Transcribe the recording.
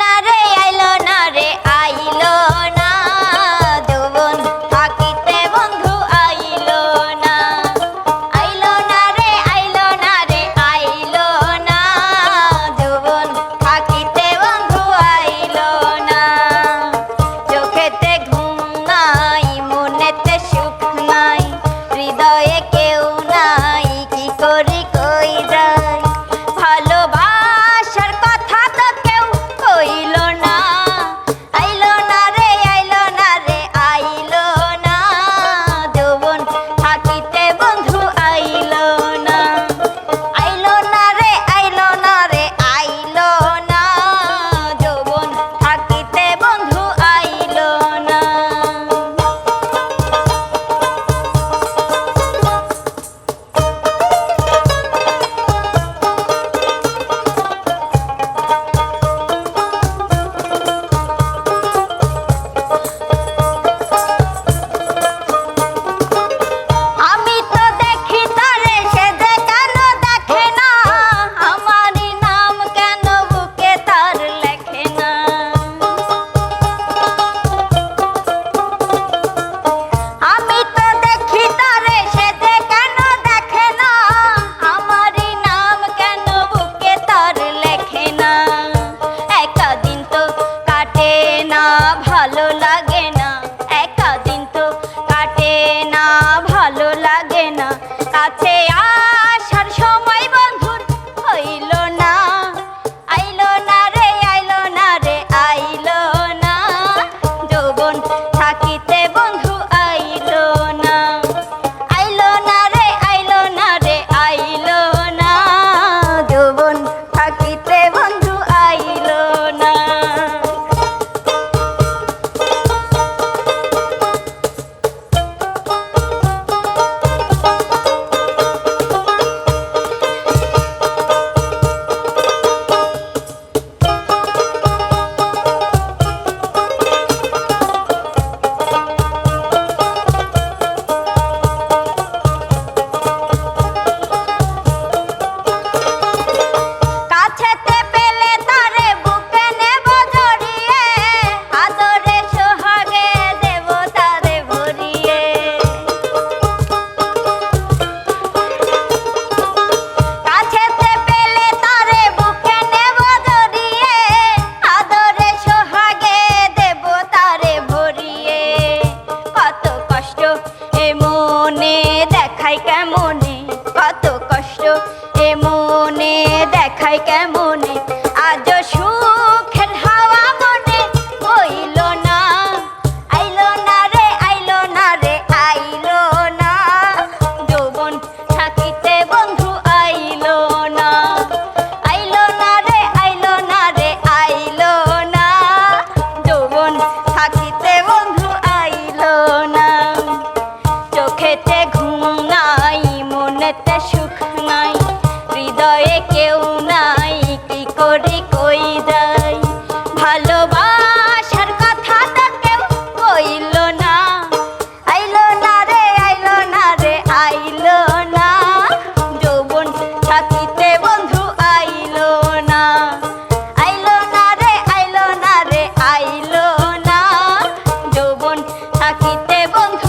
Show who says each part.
Speaker 1: না রে কত কষ্ট, এ মনে দেখায় কেমনে? আজ সুখের হাওয়া মনে। কইল না, আইলো না রে, আইলো না রে, আইলো না। যৌবন থাকিতে বন্ধু, আইলো না। আইলো না রে, আইলো না রে, আইলো না। যৌবন থাকিতে পাখিতে বন্ধু